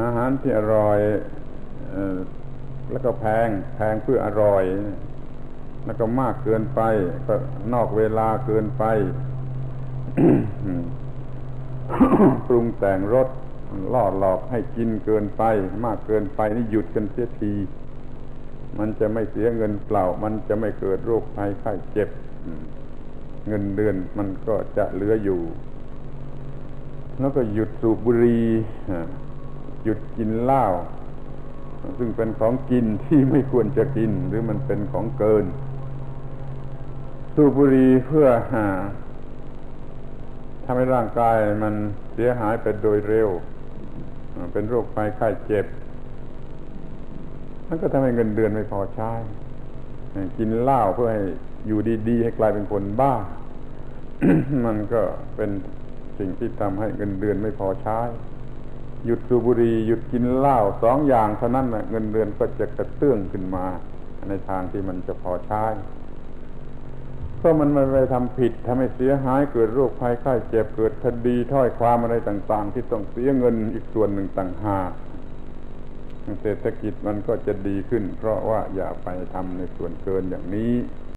อาหารที่อร่อยแล้วก็แพงแพงเพื่ออร่อย แล้วก็มากเกินไป ก็นอกเวลาเกินไปปรุงแต่งรสล่อหลอกให้กินเกินไป มากเกินไปนี่หยุดกันเสียที มันจะไม่เสียเงินเปล่า มันจะไม่เกิดโรคภัยไข้เจ็บ เงินเดือนมันก็จะเหลืออยู่ แล้วก็หยุดสูบบุหรี่ หยุดกินเหล้าซึ่งเป็นของกินที่ไม่ควรจะกินหรือมันเป็นของเกิน สูบบุหรี่เพื่อหาทำให้ร่างกายมันเสียหายไปโดยเร็ว เป็นโรคภัยไข้เจ็บมันก็ทำให้เงินเดือนไม่พอใช้ กินเหล้าเพื่อให้อยู่ดีๆ ให้กลายเป็นคนบ้า มันก็เป็นสิ่งที่ทำให้เงินเดือนไม่พอใช้ หยุดสูบบุหรี่หยุดกินเหล้าสองอย่างเท่านั้นนะเงินเดือนก็จะกระเตื้องขึ้นมา ในทางที่มันจะพอใช้เพราะมันไม่ไปทำผิดทำให้เสียหายเกิดโรคภัยไข้เจ็บเกิดคดีถ้อยความอะไรต่างๆ ที่ต้องเสียเงินอีกส่วนหนึ่งต่างหากเศรษฐกิจมันก็จะดีขึ้น เพราะว่าอย่าไปทำในส่วนเกินอย่างนี้